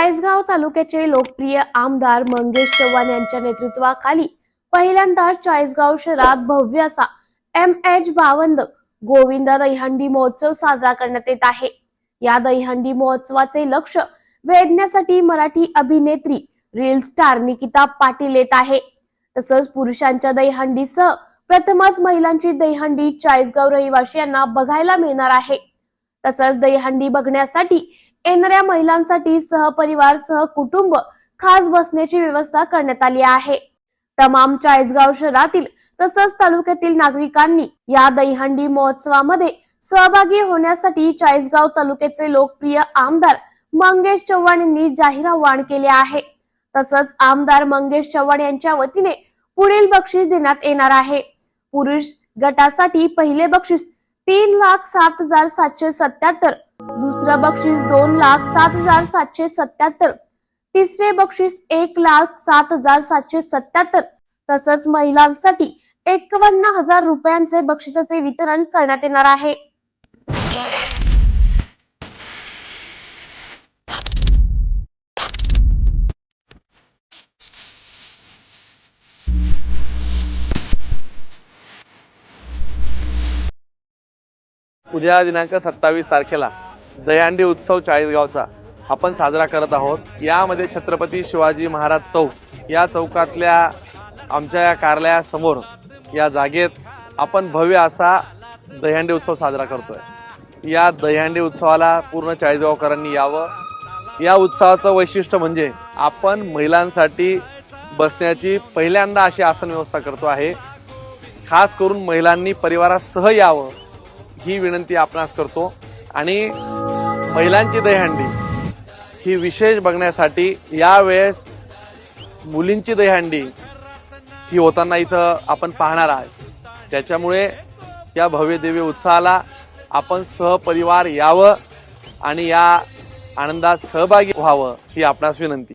चाळीसगाव तालुक्याचे लोकप्रिय आमदार मंगेश चव्हाण यांच्या नेतृत्वाखाली पहिल्यांदाच चाळीसगाव शहरात भव्य असा एम एच बावंद गोविंदा दहीहंडी महोत्सव साजरा करण्यात येत आहे. या दहीहंडी महोत्सवाचे लक्ष वेधण्यासाठी मराठी अभिनेत्री रील स्टार निकिता पाटील येत आहे. तसंच पुरुषांच्या दहीहंडीसह प्रथमच महिलांची दहीहंडी चाळीसगाव रहिवासियांना बघायला मिळणार आहे. तसंच दहीहंडी बघण्यासाठी येणाऱ्या महिलांसाठी सहपरिवार सह कुटुंब खास बसण्याची व्यवस्था करण्यात आली आहे. तमाम चाळीसगाव शहरातील तसंच तालुक्यातील नागरिकांनी या दहीहंडी महोत्सवामध्ये सहभागी होण्यासाठी चाळीसगाव तालुक्याचे लोकप्रिय आमदार मंगेश चव्हाण यांनी जाहीर आवाहन केले आहे. तसंच आमदार मंगेश चव्हाण यांच्या वतीने पुढील बक्षीस देण्यात येणार आहे. पुरुष गटासाठी पहिले बक्षीस तीन लाख सात हजार सातशे सत्याहत्तर. दुसरं बक्षीस दोन लाख सात हजार सातशे सत्याहत्तर. तिसरे बक्षीस एक लाख सात हजार सातशे सत्याहत्तर. तसंच महिलांसाठी एकवन्न हजार रुपयांचे बक्षिसाचे वितरण करण्यात येणार आहे. उद्या दिनांक सत्तावीस तारखेला दहीहंडी उत्सव चाळीसगावचा आपण साजरा करत आहोत. यामध्ये छत्रपती शिवाजी महाराज चौक या चौकातल्या आमच्या या कार्यालयासमोर या जागेत आपण भव्य असा दहीहंडी उत्सव साजरा करतोय. या दहीहंडी उत्सवाला पूर्ण चाळीसगावकरांनी यावं. या उत्सवाचं वैशिष्ट्य म्हणजे आपण महिलांसाठी बसण्याची पहिल्यांदा अशी आसन व्यवस्था करतो आहे. खास करून महिलांनी परिवारासह यावं. ही विनंती आपणास करतो. आणि महिलांची दहीहंडी ही विशेष बघण्यासाठी यावेळेस मुलींची दहीहंडी ही होताना इथं आपण पाहणार आहोत. त्याच्यामुळे या भव्य दिव्य उत्साहाला आपण सहपरिवार यावं आणि या आनंदात सहभागी व्हावं ही आपणास विनंती.